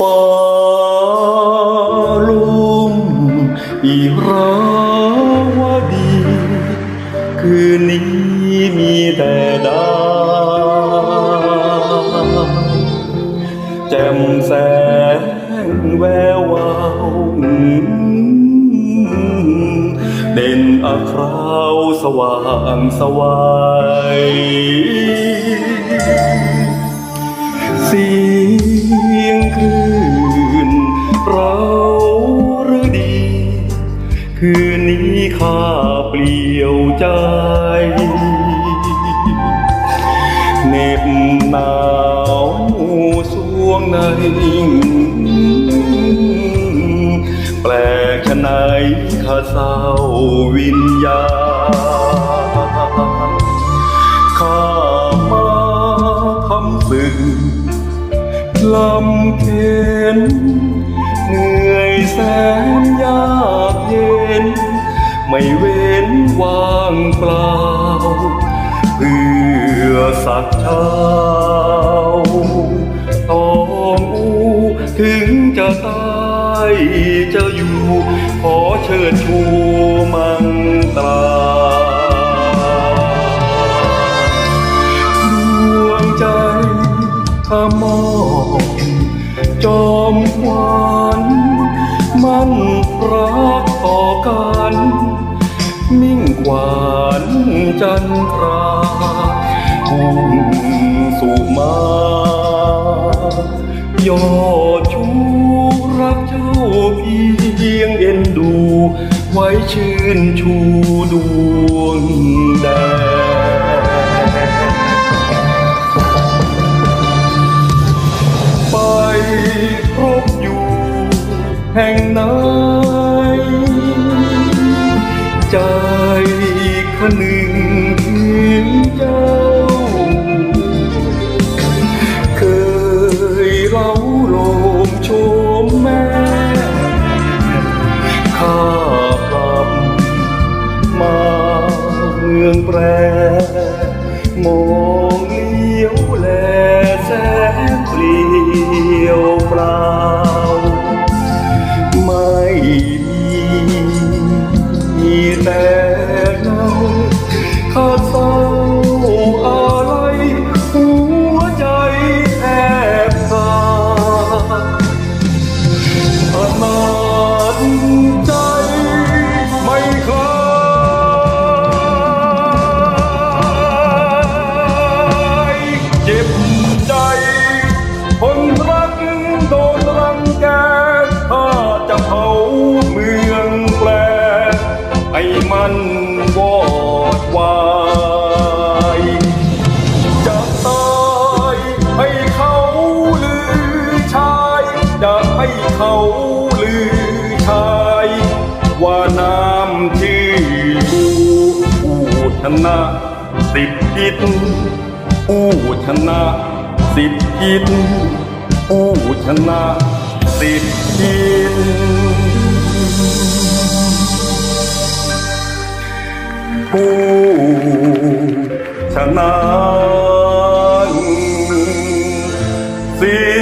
ฟ้าลุมอีราดี คืนนี้มีแต่ดาวแจ่มแสงแวววาเด่นอคราวสว่างสวัย เสียงคลื่นเราหรือดี คืนนี้ข้าเปลี่ยวใจเหน็บหนาวสวงใน แปลกชะไหนข้าเศร้าวิญญาณข้ามาทำศึก ลำเข็นเหนื่อยแสนยากเย็น ไม่เว้นว่างเปล่า เพื่อสักเช้าต้องอูถึงจะตายจะอยู่ ขอเชิญชูมังตราดวงใจข้ามอบ มิ่งขวานจันทราพุ่งสู่มายอดชูรักเจ้าเพียงเอ็นดู ไว้ชื่นชูดวงแดไปครบอยู่แห่งไหน ใจขนึงถึงเจ้า เคยเล่าโลมโชมแม่ข้ากลับมาเมืองแปรมองเลี้ยวแลแสนเปลี่ยวปลา วอดวายจะตายให้เขาลือชายจะให้เขาลือชาย ว่าน้ำชื่อกูอูชนะสิบทิศอูชนะสิบทิศอูชนะสิบทิศ ชนะสิ